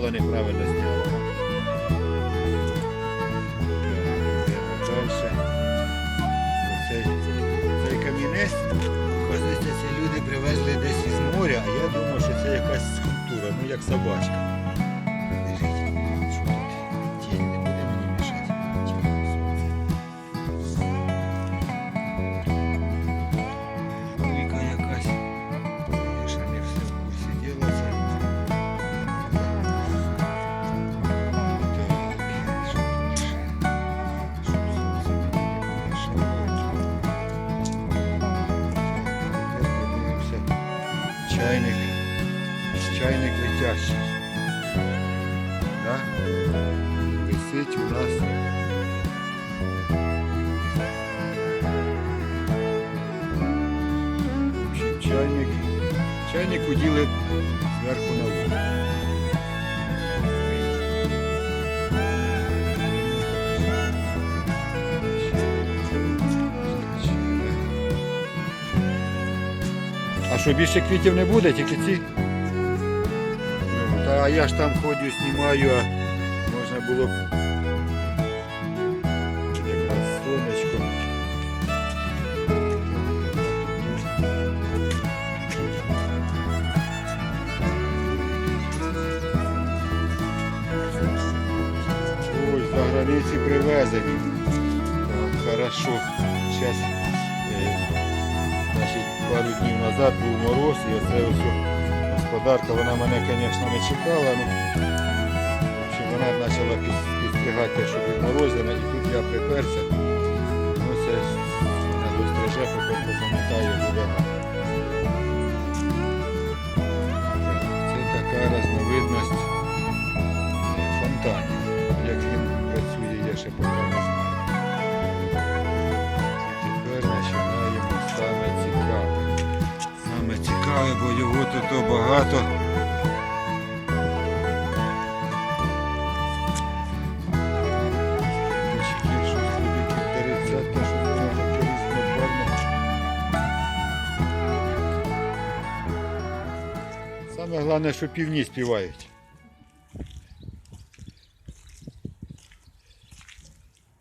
воно неправильно цей камінець, оказується, ці люди привезли десь із моря, а я думав, що це якась скульптура, ну як собачка. Чайник. Чайник летящий. Да? Висить у нас. Чайник. Чайник уділи зверху на воду. Що більше квітів не буде, тільки ці? Ну, я ж там ходю, знімаю, а можна було б. Ой, за границі привезені. Хорошо. Сейчас, пару днів назад був мороз, і оце ось господарка, вона мене, звісно, не чекала. Ну, в общем, вона почала підстригати те, що підморозено, і тут я приперся. Ну, це вона достриже, потім позамітає буде. Це така різновидність фонтанів. Як він працює, я ще поки таке різнобарвне. Саме головне, що півні співають.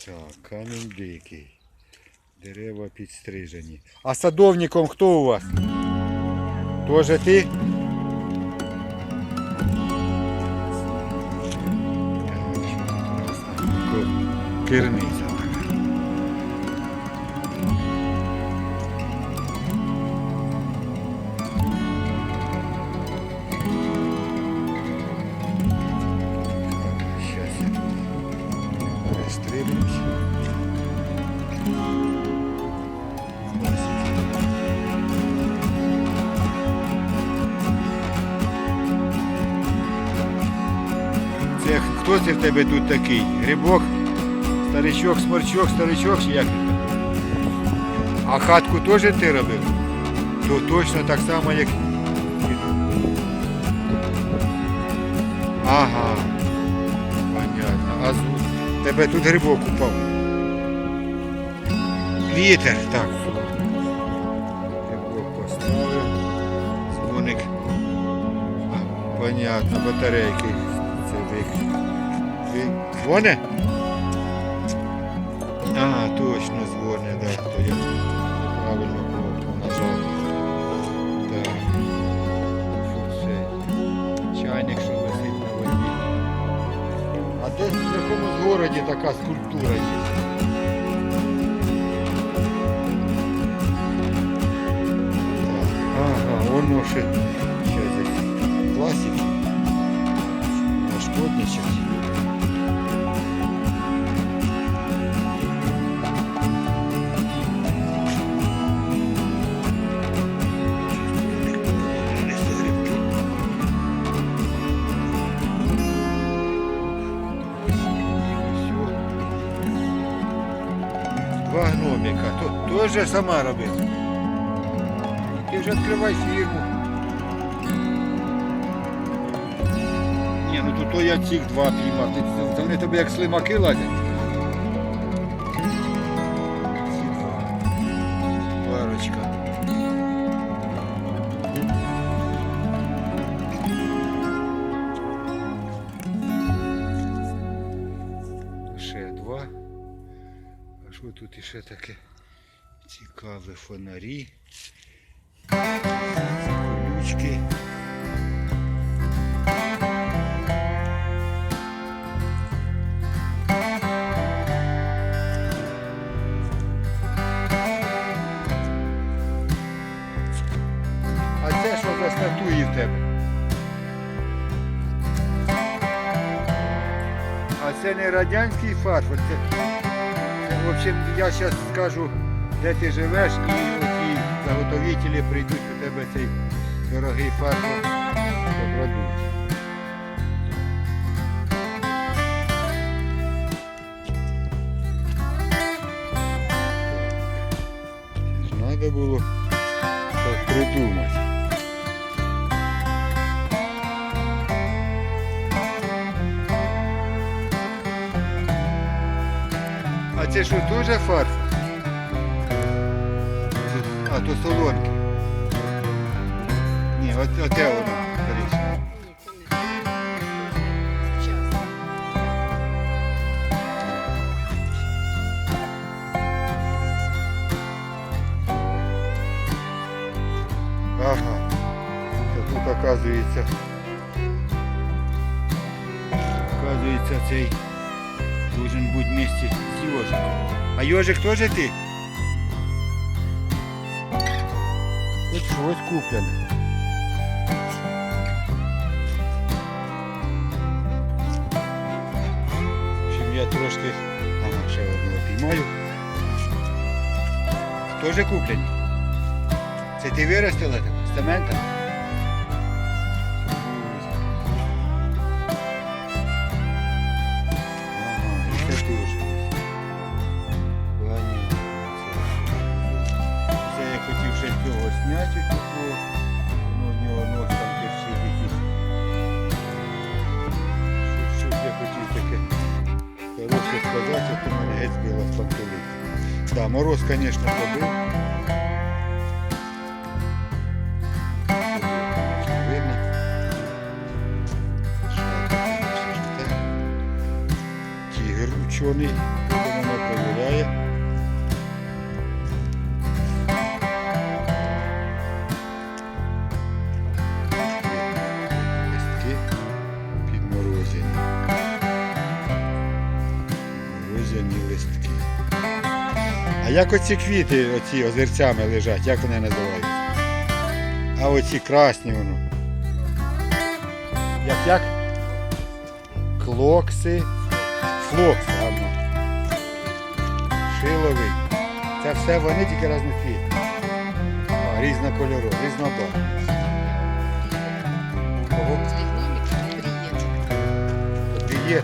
Так, камінь дикий. Дерева підстрижені. А садовником хто у вас? Тоже ти? Керниця Це в тебе тут такий? Грибок, старичок, сморчок, старичок як? А хатку теж ти робив? То точно так само, як. Ага. Понятно. А з- тебе тут грибок упав. Вітер, так. Грибок поставив. Дзвоник. Понятно, батарейки. Це Дзвоне? А, точно дзвоне, да, то я правильно кнопку нажав. Так. Чайник, що висить на воді. А десь в якомусь городі така скульптура є. Воно ще, ще десь класик. Нашкодничать. Два гномика. То, теж сама робила. Ти вже відкривай фірму. Ні, ну тут то я цих два піймав. Ти- вони тобі як слимаки лазять. Тут іще таке цікаве фонарі? Колючки. А це що за статуї в тебе? А це не радянський фарфор. Це, в общем, я зараз скажу, де ти живеш, і оті заготовителі прийдуть у тебе цей дорогий фарфор покрадуть. Треба було так придумати. Це що, теж фарф? А, то солонки. Ні, от, оте воно. Ага. Це тут оказується. Оказується цей должен бути вместе з йожиком. А йожик теж ти? Хоч щось куплене. Общем, я трошки. Ага, ще одного піймаю. Теж куплені. Це ти виростила так? З цемента? Геть збило з пантелику. Да, мороз, звісно, побив. Тігр як оці квіти, оці озерцями лежать, як вони називаються? А оці красні воно. Як як? Клокси. Флокси, ладно. Шиловий. Це все вони тільки різноцвітні. А, різнокольорові, різнобарвні. Кого? Цей гномик обріє.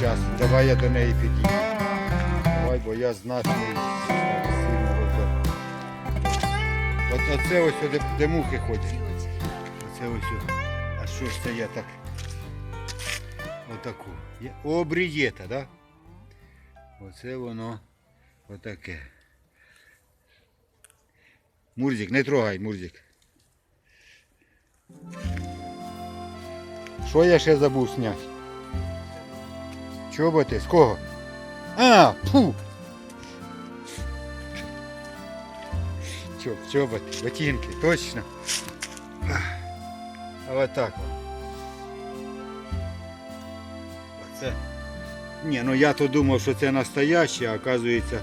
Зараз, давай я до неї підійду. Бо я знатний сильно розбер. От оце ось, де, де мухи ходять. Оце ось. А що ж це я так? Отаку. Обрієта, так? Да? Оце воно отаке. Мурзик, не трогай, Мурзик. Що я ще забув зняти? Чоботи? З кого? А, пу! Чоб, чоботи, ботинки, точно. А вот так. Оце. Ні, ну я то думав, що це настояще, а оказується,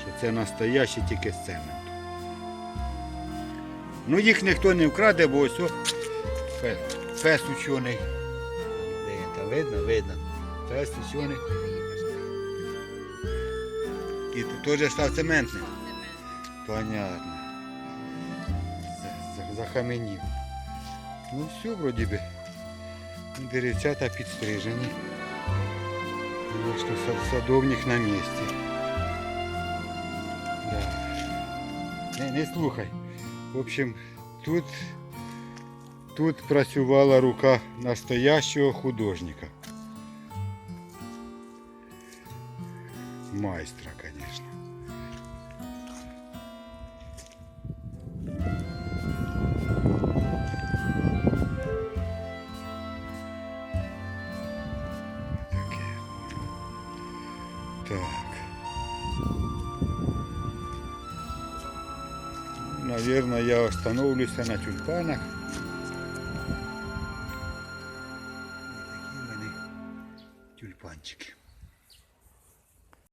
що це настояще тільки з цементу. Ну їх ніхто не вкраде, бо ось фес, фес учений. Де видно, видно. Фес учений. І тут теж став цементним. Понятно. За- за- Захаменів. Ну все, вроді би. Деревцята підстрижені. Звісно, сад- садовник на місці. Да. Не, не слухай. В общем, тут, тут працювала рука настоящого художника. Майстра, конечно. Так. Наверное, я остановлюся на тюльпанах.